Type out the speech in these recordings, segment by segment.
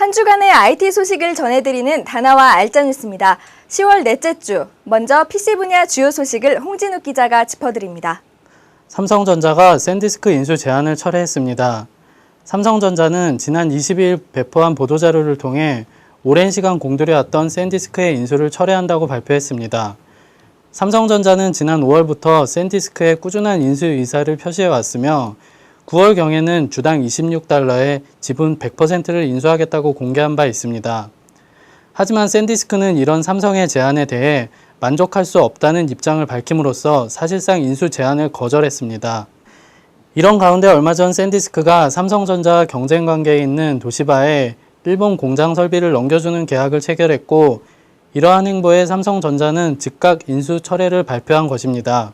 한 주간의 IT 소식을 전해드리는 다나와 알짜 뉴스입니다. 10월 넷째 주, 먼저 PC 분야 주요 소식을 홍진욱 기자가 짚어드립니다. 삼성전자가 샌디스크 인수 제한을 철회했습니다. 삼성전자는 지난 22일 배포한 보도자료를 통해 오랜 시간 공들여왔던 샌디스크의 인수를 철회한다고 발표했습니다. 삼성전자는 지난 5월부터 샌디스크의 꾸준한 인수 의사를 표시해왔으며 9월경에는 주당 26달러에 지분 100%를 인수하겠다고 공개한 바 있습니다. 하지만 샌디스크는 이런 삼성의 제안에 대해 만족할 수 없다는 입장을 밝힘으로써 사실상 인수 제안을 거절했습니다. 이런 가운데 얼마 전 샌디스크가 삼성전자와 경쟁 관계에 있는 도시바에 일본 공장 설비를 넘겨주는 계약을 체결했고 이러한 행보에 삼성전자는 즉각 인수 철회를 발표한 것입니다.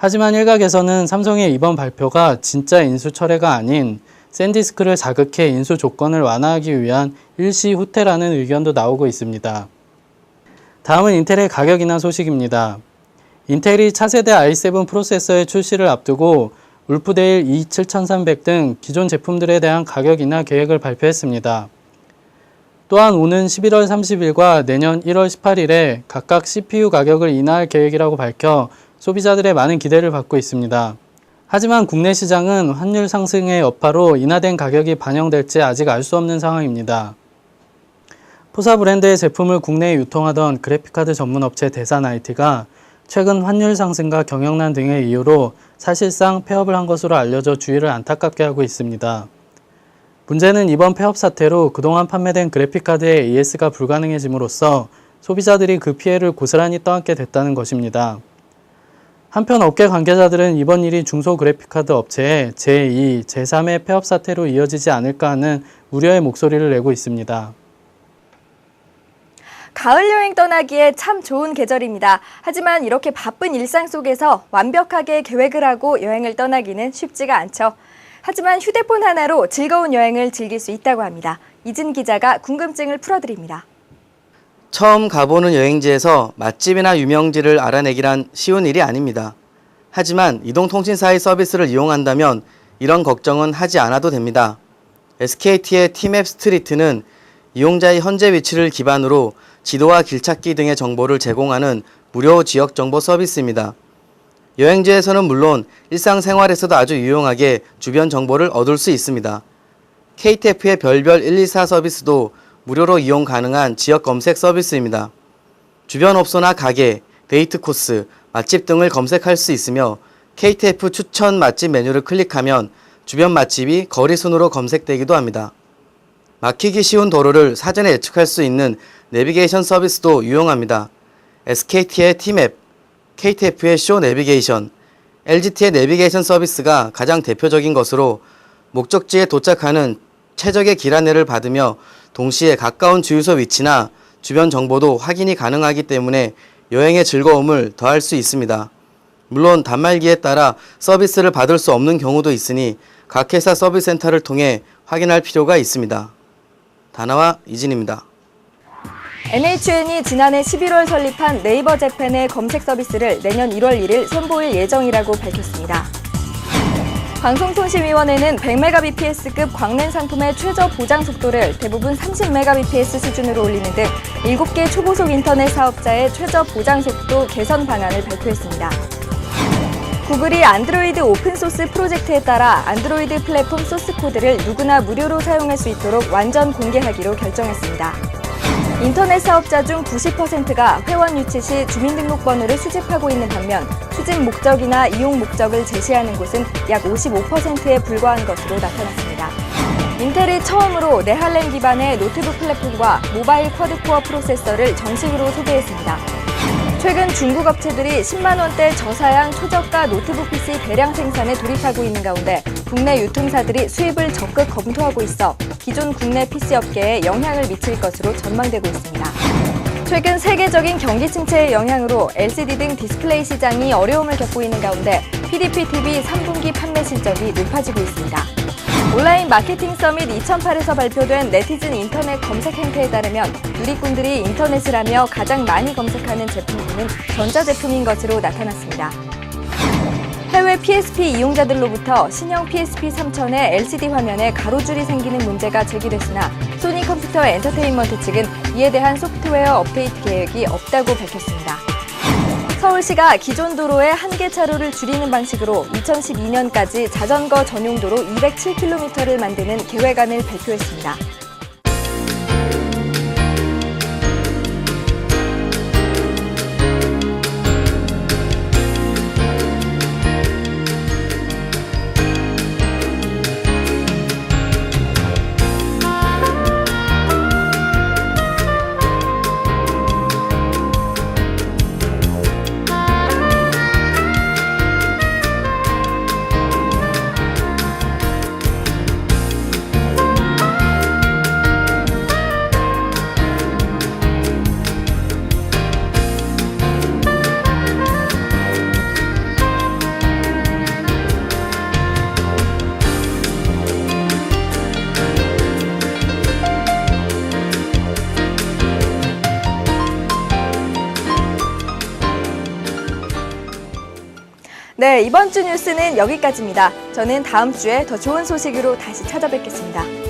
하지만 일각에서는 삼성의 이번 발표가 진짜 인수 철회가 아닌 샌디스크를 자극해 인수 조건을 완화하기 위한 일시 후퇴라는 의견도 나오고 있습니다. 다음은 인텔의 가격 인하 소식입니다. 인텔이 차세대 i7 프로세서의 출시를 앞두고 울프데일 E7300 등 기존 제품들에 대한 가격 인하 계획을 발표했습니다. 또한 오는 11월 30일과 내년 1월 18일에 각각 CPU 가격을 인하할 계획이라고 밝혀 소비자들의 많은 기대를 받고 있습니다. 하지만 국내 시장은 환율 상승의 여파로 인하된 가격이 반영될지 아직 알 수 없는 상황입니다. 포사 브랜드의 제품을 국내에 유통하던 그래픽카드 전문 업체 대산 IT가 최근 환율 상승과 경영난 등의 이유로 사실상 폐업을 한 것으로 알려져 주의를 안타깝게 하고 있습니다. 문제는 이번 폐업 사태로 그동안 판매된 그래픽카드의 AS가 불가능해짐으로써 소비자들이 그 피해를 고스란히 떠안게 됐다는 것입니다. 한편 업계 관계자들은 이번 일이 중소 그래픽카드 업체의 제2, 제3의 폐업 사태로 이어지지 않을까 하는 우려의 목소리를 내고 있습니다. 가을 여행 떠나기에 참 좋은 계절입니다. 하지만 이렇게 바쁜 일상 속에서 완벽하게 계획을 하고 여행을 떠나기는 쉽지가 않죠. 하지만 휴대폰 하나로 즐거운 여행을 즐길 수 있다고 합니다. 이진 기자가 궁금증을 풀어드립니다. 처음 가보는 여행지에서 맛집이나 유명지를 알아내기란 쉬운 일이 아닙니다. 하지만 이동통신사의 서비스를 이용한다면 이런 걱정은 하지 않아도 됩니다. SKT의 티맵 스트리트는 이용자의 현재 위치를 기반으로 지도와 길찾기 등의 정보를 제공하는 무료 지역 정보 서비스입니다. 여행지에서는 물론 일상생활에서도 아주 유용하게 주변 정보를 얻을 수 있습니다. KTF의 별별 124 서비스도 무료로 이용 가능한 지역 검색 서비스입니다. 주변 업소나 가게, 데이트 코스, 맛집 등을 검색할 수 있으며 KTF 추천 맛집 메뉴를 클릭하면 주변 맛집이 거리 순으로 검색되기도 합니다. 막히기 쉬운 도로를 사전에 예측할 수 있는 내비게이션 서비스도 유용합니다. SKT의 T맵, KTF의 쇼 내비게이션, LGT의 내비게이션 서비스가 가장 대표적인 것으로 목적지에 도착하는 최적의 길 안내를 받으며 동시에 가까운 주유소 위치나 주변 정보도 확인이 가능하기 때문에 여행의 즐거움을 더할 수 있습니다. 물론 단말기에 따라 서비스를 받을 수 없는 경우도 있으니 각 회사 서비스 센터를 통해 확인할 필요가 있습니다. 다나와 이진입니다. NHN이 지난해 11월 설립한 네이버 재팬의 검색 서비스를 내년 1월 1일 선보일 예정이라고 밝혔습니다. 방송통신위원회는 100mbps급 광랜 상품의 최저 보장 속도를 대부분 30mbps 수준으로 올리는 등 7개 초고속 인터넷 사업자의 최저 보장 속도 개선 방안을 발표했습니다. 구글이 안드로이드 오픈소스 프로젝트에 따라 안드로이드 플랫폼 소스 코드를 누구나 무료로 사용할 수 있도록 완전 공개하기로 결정했습니다. 인터넷 사업자 중 90%가 회원 유치 시 주민등록번호를 수집하고 있는 반면 수집 목적이나 이용 목적을 제시하는 곳은 약 55%에 불과한 것으로 나타났습니다. 인텔이 처음으로 네할렘 기반의 노트북 플랫폼과 모바일 쿼드코어 프로세서를 정식으로 소개했습니다. 최근 중국 업체들이 10만 원대 저사양 초저가 노트북 PC 대량 생산에 돌입하고 있는 가운데 국내 유통사들이 수입을 적극 검토하고 있어 기존 국내 PC 업계에 영향을 미칠 것으로 전망되고 있습니다. 최근 세계적인 경기 침체의 영향으로 LCD 등 디스플레이 시장이 어려움을 겪고 있는 가운데 PDP TV 3분기 판매 실적이 높아지고 있습니다. 온라인 마케팅 서밋 2008에서 발표된 네티즌 인터넷 검색 행태에 따르면 누리꾼들이 인터넷을 하며 가장 많이 검색하는 제품군은 전자제품인 것으로 나타났습니다. 해외 PSP 이용자들로부터 신형 PSP 3000의 LCD 화면에 가로줄이 생기는 문제가 제기됐으나 소니 컴퓨터 엔터테인먼트 측은 이에 대한 소프트웨어 업데이트 계획이 없다고 밝혔습니다. 서울시가 기존 도로의 한계 차로를 줄이는 방식으로 2012년까지 자전거 전용 도로 207km를 만드는 계획안을 발표했습니다. 네, 이번 주 뉴스는 여기까지입니다. 저는 다음 주에 더 좋은 소식으로 다시 찾아뵙겠습니다.